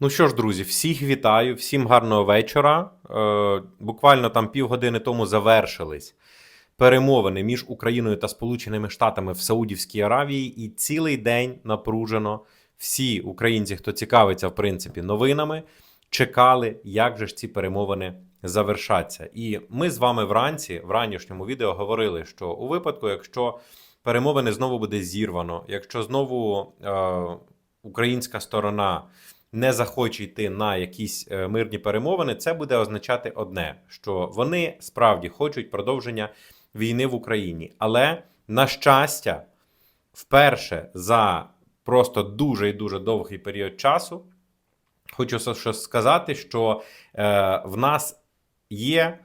Ну що ж, друзі, всіх вітаю, всім гарного вечора. Е, буквально там півгодини тому завершились перемовини між Україною та Сполученими Штатами в Саудівській Аравії, і цілий день напружено всі українці, хто цікавиться в принципі новинами, чекали, як же ж ці перемовини завершаться. І ми з вами вранці, в ранішньому відео, говорили, що у випадку, якщо перемовини знову буде зірвано, якщо знову е, українська сторона не захоче йти на якісь е, мирні перемовини, це буде означати одне: що вони справді хочуть продовження війни в Україні. Але на щастя, вперше за просто дуже і дуже довгий період часу, хочу сказати, що е, в нас є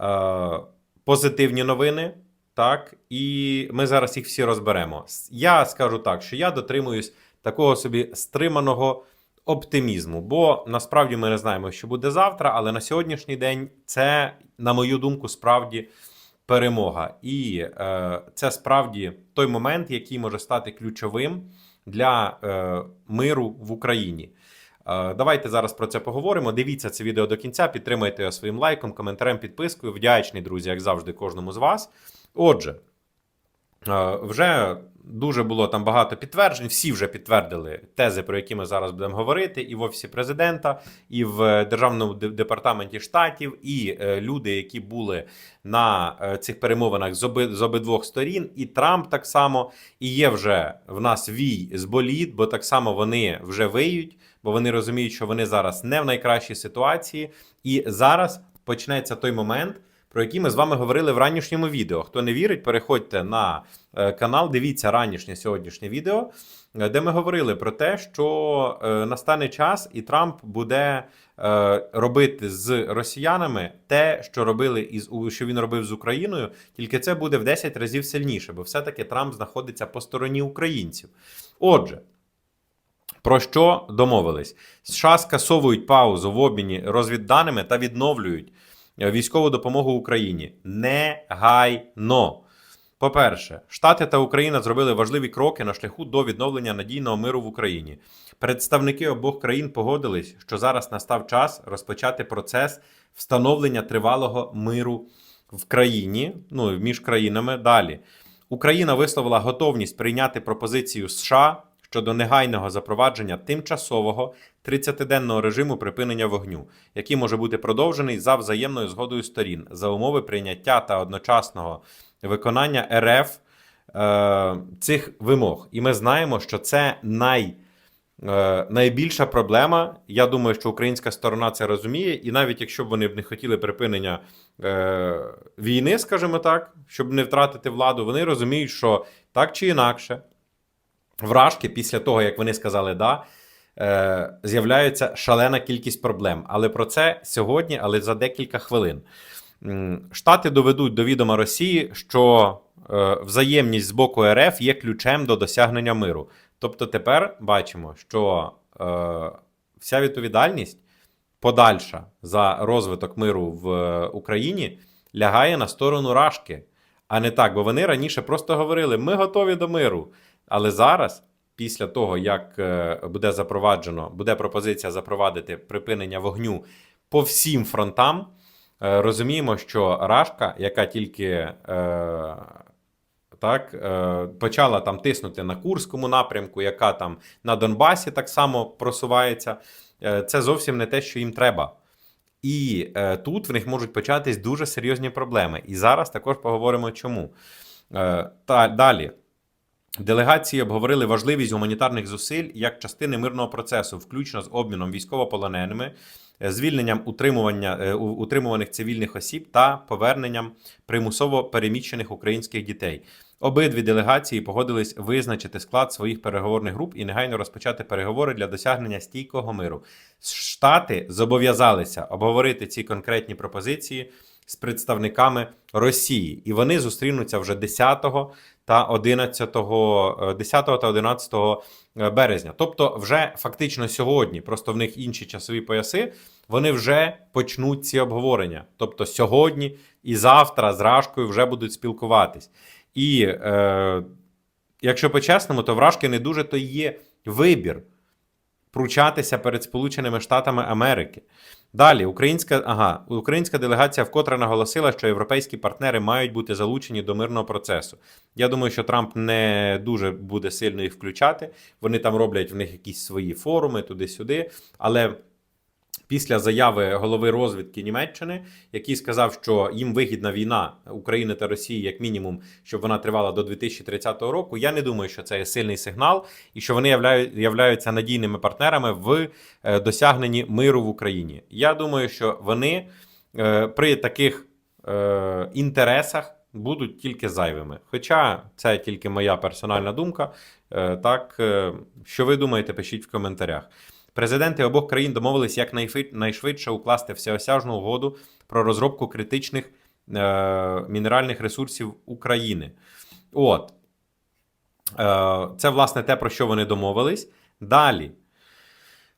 е, позитивні новини. Так, і ми зараз їх всі розберемо. Я скажу так, що я дотримуюсь такого собі стриманого оптимізму, бо насправді ми не знаємо, що буде завтра, але на сьогоднішній день це, на мою думку, справді перемога. І е, це справді той момент, який може стати ключовим для е, миру в Україні. Е, Давайте зараз про це поговоримо. Дивіться це відео до кінця, підтримайте його своїм лайком, коментарем, підпискою. Вдячний, друзі, як завжди, кожному з вас. Отже, вже дуже було там багато підтверджень. Всі вже підтвердили тези, про які ми зараз будемо говорити, і в офісі президента, і в державному департаменті штатів, і е, люди, які були на е, цих перемовинах з, оби, з обидвох сторін, і Трамп так само. І є вже в нас вій з боліт, бо так само вони вже виють, бо вони розуміють, що вони зараз не в найкращій ситуації. І зараз почнеться той момент. Про який ми з вами говорили в ранішньому відео. Хто не вірить, переходьте на е, канал, дивіться ранішнє сьогоднішнє відео, е, де ми говорили про те, що е, настане час, і Трамп буде робити з росіянами те, що робили із що він робив з Україною, тільки це буде в 10 разів сильніше, бо все-таки Трамп знаходиться по стороні українців. Отже. Про що домовились? США скасовують паузу в обміні розвідданими та відновлюють військову допомогу Україні негайно. По-перше, Штати та Україна зробили важливі кроки на шляху до відновлення надійного миру в Україні. Представники обох країн погодились, що зараз настав час розпочати процес встановлення тривалого миру в країні, ну між країнами далі. Україна висловила готовність прийняти пропозицію США щодо негайного запровадження тимчасового 30-денного режиму припинення вогню, який може бути продовжений за взаємною згодою сторін за умови прийняття та одночасного виконання РФ е, цих вимог. І ми знаємо, що це най, е, найбільша проблема. Я думаю, що українська сторона це розуміє, і навіть якщо б вони б не хотіли припинення е, війни, скажімо так, щоб не втратити владу, вони розуміють, що так чи інакше, вражки після того, як вони сказали да. е, З'являється шалена кількість проблем. Але про це сьогодні, але за декілька хвилин. Штати доведуть до відома Росії, що е, взаємність з боку РФ є ключем до досягнення миру. Тобто тепер бачимо, що е, вся відповідальність подальша за розвиток миру в е, Україні лягає на сторону Рашки, а не так. Бо вони раніше просто говорили: ми готові до миру. Але зараз, після того, як е, буде запроваджено, буде пропозиція запровадити припинення вогню по всім фронтам, е, розуміємо, що Рашка, яка тільки е, так, почала там тиснути на Курському напрямку, яка там на Донбасі так само просувається, це зовсім не те, що їм треба. І е, тут в них можуть початись дуже серйозні проблеми. І зараз також поговоримо чому. Е, та далі. Делегації обговорили важливість гуманітарних зусиль як частини мирного процесу, включно з обміном військовополоненими, е, звільненням утримування е, утримуваних цивільних осіб та поверненням примусово переміщених українських дітей. Обидві делегації погодились визначити склад своїх переговорних груп і негайно розпочати переговори для досягнення стійкого миру. Штати зобов'язалися обговорити ці конкретні пропозиції з представниками Росії, і вони зустрінуться вже 10 та 11, е, 10 та 11 березня. Тобто, вже фактично сьогодні, просто в них інші часові пояси, вони вже почнуть ці обговорення. Тобто сьогодні і завтра з Рашкою вже будуть спілкуватись. І е, якщо по-чесному, то в Рашки не дуже то є вибір пручатися перед Сполученими Штатами Америки. Далі, українська, ага, українська делегація вкотре наголосила, що європейські партнери мають бути залучені до мирного процесу. Я думаю, що Трамп не дуже буде сильно їх включати. Вони там роблять в них якісь свої форуми туди-сюди. Але після заяви голови розвідки Німеччини, який сказав, що їм вигідна війна України та Росії, як мінімум, щоб вона тривала до 2030 року. Я не думаю, що це є сильний сигнал, і що вони являють, являються надійними партнерами в е, досягненні миру в Україні. Я думаю, що вони е, при таких е, інтересах. Будуть тільки зайвими. Хоча це тільки моя персональна думка. Так, що ви думаєте, пишіть в коментарях. Президенти обох країн домовились якнайшвидше укласти всеосяжну угоду про розробку критичних е, мінеральних ресурсів України. От. Е, це, власне, те, про що вони домовились. Далі.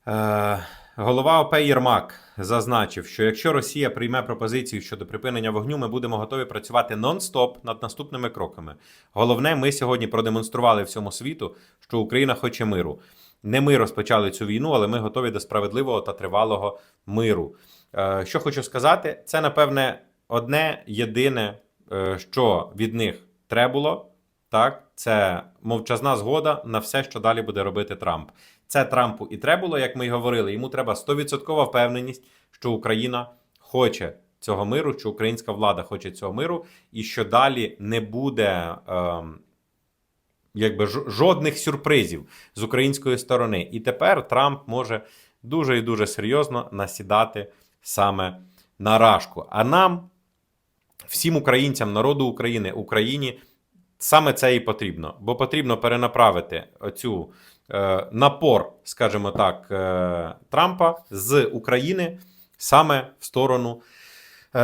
Е, голова ОП Єрмак зазначив, що якщо Росія прийме пропозицію щодо припинення вогню, ми будемо готові працювати нон-стоп над наступними кроками. Головне, ми сьогодні продемонстрували всьому світу, що Україна хоче миру. Не ми розпочали цю війну, але ми готові до справедливого та тривалого миру. Е, Що хочу сказати, це напевне одне єдине, е, що від них треба було. Так, це мовчазна згода на все, що далі буде робити Трамп. Це Трампу і треба було, як ми й говорили. Йому треба 100% впевненість, що Україна хоче цього миру, що українська влада хоче цього миру, і що далі не буде. ем, якби жодних сюрпризів з української сторони. І тепер Трамп може дуже і дуже серйозно насідати саме на рашку. А нам, всім українцям, народу України, Україні, саме це і потрібно. Бо потрібно перенаправити оцю е, напор, скажімо так, е, Трампа з України саме в сторону. Е,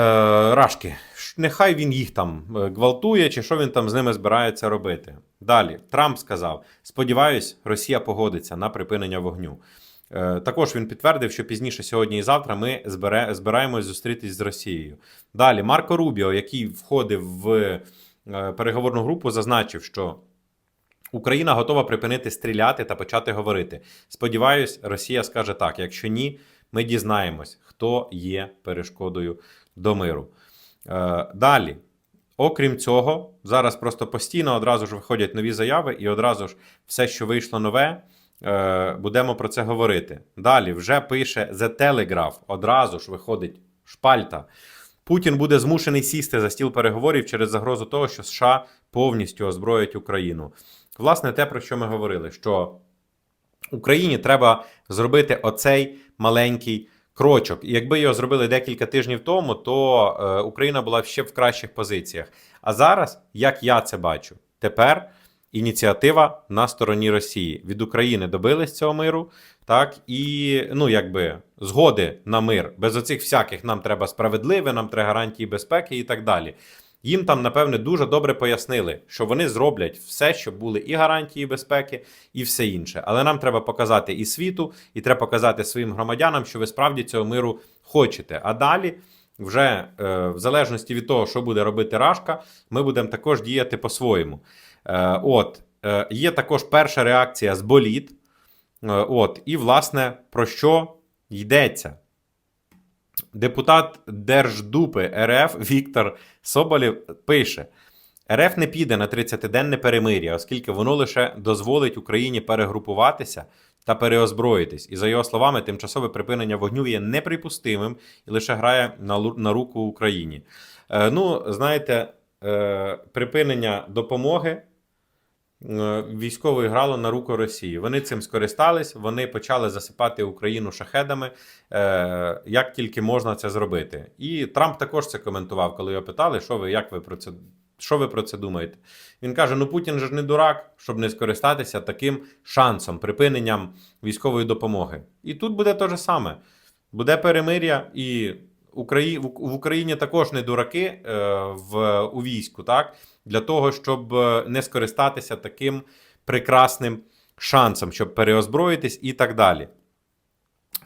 Рашки, нехай він їх там е, гвалтує, чи що він там з ними збирається робити. Далі Трамп сказав: сподіваюсь, Росія погодиться на припинення вогню. Е, Також він підтвердив, що пізніше сьогодні і завтра ми збираємось зустрітись з Росією. Далі Марко Рубіо, який входив в е, переговорну групу, зазначив, що Україна готова припинити стріляти та почати говорити. Сподіваюсь, Росія скаже так. Якщо ні, ми дізнаємось, хто є перешкодою до миру. Е, Далі, окрім цього, зараз просто постійно одразу ж виходять нові заяви, і одразу ж все, що вийшло нове, е, будемо про це говорити. Далі вже пише The Telegraph, одразу ж виходить шпальта. Путін буде змушений сісти за стіл переговорів через загрозу того, що США повністю озброять Україну. Власне, те, про що ми говорили, що Україні треба зробити оцей маленький крочок. І якби його зробили декілька тижнів тому, то е, Україна була ще в кращих позиціях. А зараз, як я це бачу, тепер ініціатива на стороні Росії від України добились цього миру, так і ну якби згоди на мир без оцих всяких нам треба справедливе, нам треба гарантії безпеки і так далі. Їм там, напевне, дуже добре пояснили, що вони зроблять все, щоб були і гарантії безпеки, і все інше. Але нам треба показати і світу, і треба показати своїм громадянам, що ви справді цього миру хочете. А далі, вже е, в залежності від того, що буде робити Рашка, ми будемо також діяти по-своєму. Е, от, е, є також перша реакція з боліт. Е, от, і, власне, про що йдеться? Депутат Держдупи РФ Віктор Соболєв пише: РФ не піде на 30-денне перемир'я, оскільки воно лише дозволить Україні перегрупуватися та переозброїтись. І за його словами, тимчасове припинення вогню є неприпустимим і лише грає на, руку Україні. Е, ну, знаєте, е, припинення допомоги військової грало на руку Росії. Вони цим скористались, вони почали засипати Україну шахедами, е, як тільки можна це зробити. І Трамп також це коментував, коли його питали, що ви, як ви про це. Що ви про це думаєте? Він каже: ну Путін же ж не дурак, щоб не скористатися таким шансом, припиненням військової допомоги. І тут буде те ж саме. Буде перемир'я, і Украї... в Україні також не дураки е, в... у війську, так? Для того, щоб е, не скористатися таким прекрасним шансом, щоб переозброїтись і так далі.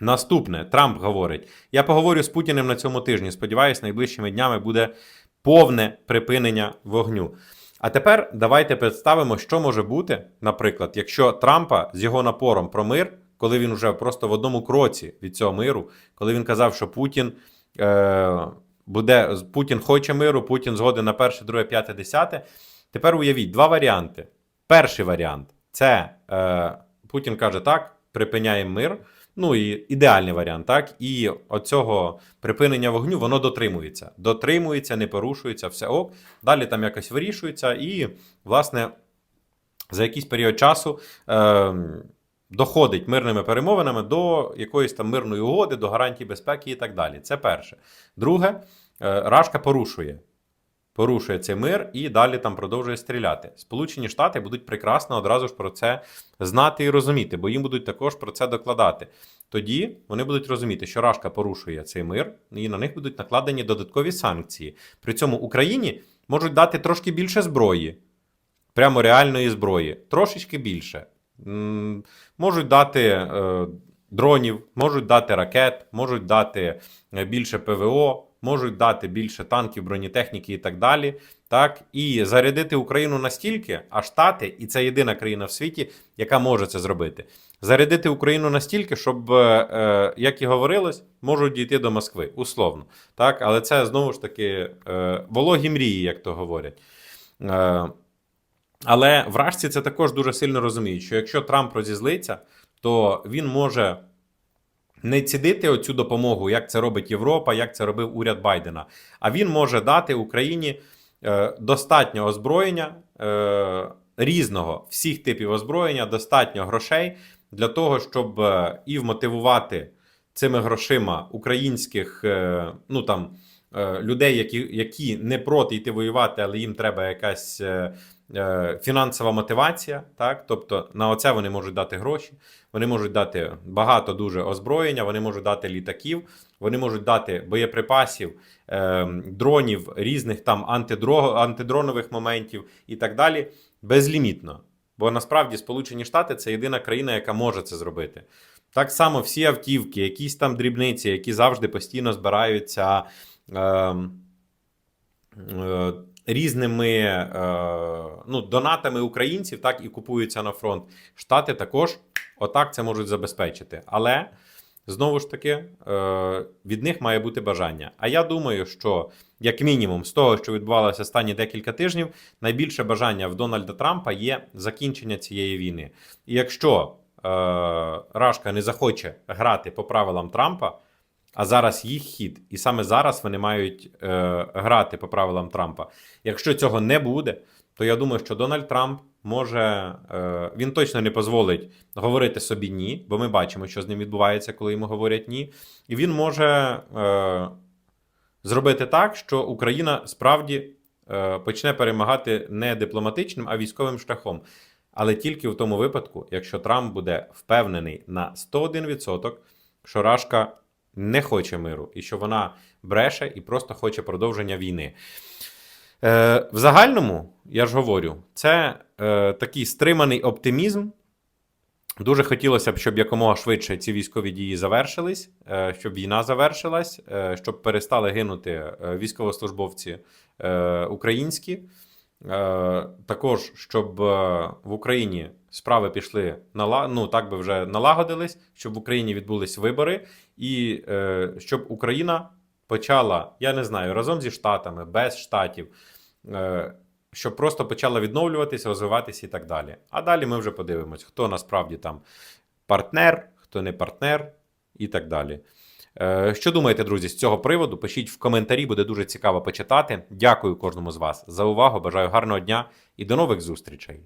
Наступне, Трамп говорить: я поговорю з Путіним на цьому тижні. Сподіваюсь, найближчими днями буде повне припинення вогню. А тепер давайте представимо, що може бути, наприклад, якщо Трампа з його напором про мир коли він вже просто в одному кроці від цього миру, коли він казав, що Путін е, буде Путін хоче миру, Путін згоден на перше, друге, п'яте, десяте. Тепер уявіть два варіанти. Перший варіант це е, Путін каже так, припиняємо мир. Ну і ідеальний варіант, так? І оцього припинення вогню воно дотримується. Дотримується, не порушується, все ок. Далі там якось вирішується, і, власне, за якийсь період часу е, доходить мирними перемовинами до якоїсь там мирної угоди, до гарантій безпеки і так далі. Це перше. Друге, е, Рашка порушує. Порушує цей мир і далі там продовжує стріляти. Сполучені Штати будуть прекрасно одразу ж про це знати і розуміти, бо їм будуть також про це докладати. Тоді вони будуть розуміти, що Рашка порушує цей мир, і на них будуть накладені додаткові санкції. При цьому Україні можуть дати трошки більше зброї, прямо реальної зброї, трошечки більше. Можуть дати е, дронів, можуть дати ракет, можуть дати е, більше ПВО, можуть дати більше танків, бронетехніки і так далі. Так, і зарядити Україну настільки, а Штати, і це єдина країна в світі, яка може це зробити. Зарядити Україну настільки, щоб, е, як і говорилось, можуть дійти до Москви, условно. Так, але це знову ж таки вологі мрії, як то говорять. Але вражці це також дуже сильно розуміють, що якщо Трамп розізлиться, то він може не цідити оцю допомогу, як це робить Європа, як це робив уряд Байдена. А він може дати Україні е, достатньо озброєння е, різного, всіх типів озброєння, достатньо грошей для того, щоб е, і вмотивувати цими грошима українських ну там людей, які, які не проти йти воювати, але їм треба якась. е, е, Фінансова мотивація, так тобто на оце вони можуть дати гроші, вони можуть дати багато дуже озброєння, вони можуть дати літаків, вони можуть дати боєприпасів, е, дронів, різних там антидронових моментів і так далі безлімітно. Бо насправді Сполучені Штати це єдина країна, яка може це зробити. Так само всі автівки, якісь там дрібниці, які завжди постійно збираються. Е, е, Різними е, ну, донатами українців, так і купуються на фронт. Штати також отак це можуть забезпечити. Але знову ж таки е, від них має бути бажання. А я думаю, що як мінімум з того, що відбувалося останні декілька тижнів, найбільше бажання в Дональда Трампа є закінчення цієї війни. І якщо Рашка не захоче грати по правилам Трампа. А зараз їх хід, і саме зараз вони мають е, грати по правилам Трампа. Якщо цього не буде, то я думаю, що Дональд Трамп може е, він точно не дозволить говорити собі ні, бо ми бачимо, що з ним відбувається, коли йому говорять ні. І він може е, зробити так, що Україна справді е, почне перемагати не дипломатичним, а військовим шляхом. Але тільки в тому випадку, якщо Трамп буде впевнений на 101%, що Рашка не хоче миру, і що вона бреше і просто хоче продовження війни. Е, в загальному, я ж говорю, це е, такий стриманий оптимізм. Дуже хотілося б, щоб якомога швидше ці військові дії завершились, е, щоб війна завершилась, е, щоб перестали гинути е, військовослужбовці українські. Також, щоб в Україні справи пішли нала... ну, так би вже налагодились, щоб в Україні відбулись вибори, і е, щоб Україна почала, я не знаю, разом зі Штатами, без штатів, е, щоб просто почала відновлюватися, розвиватися і так далі. А далі ми вже подивимось, хто насправді там партнер, хто не партнер і так далі. Е, Що думаєте, друзі, з цього приводу? Пишіть в коментарі, буде дуже цікаво почитати. Дякую кожному з вас за увагу. Бажаю гарного дня і до нових зустрічей.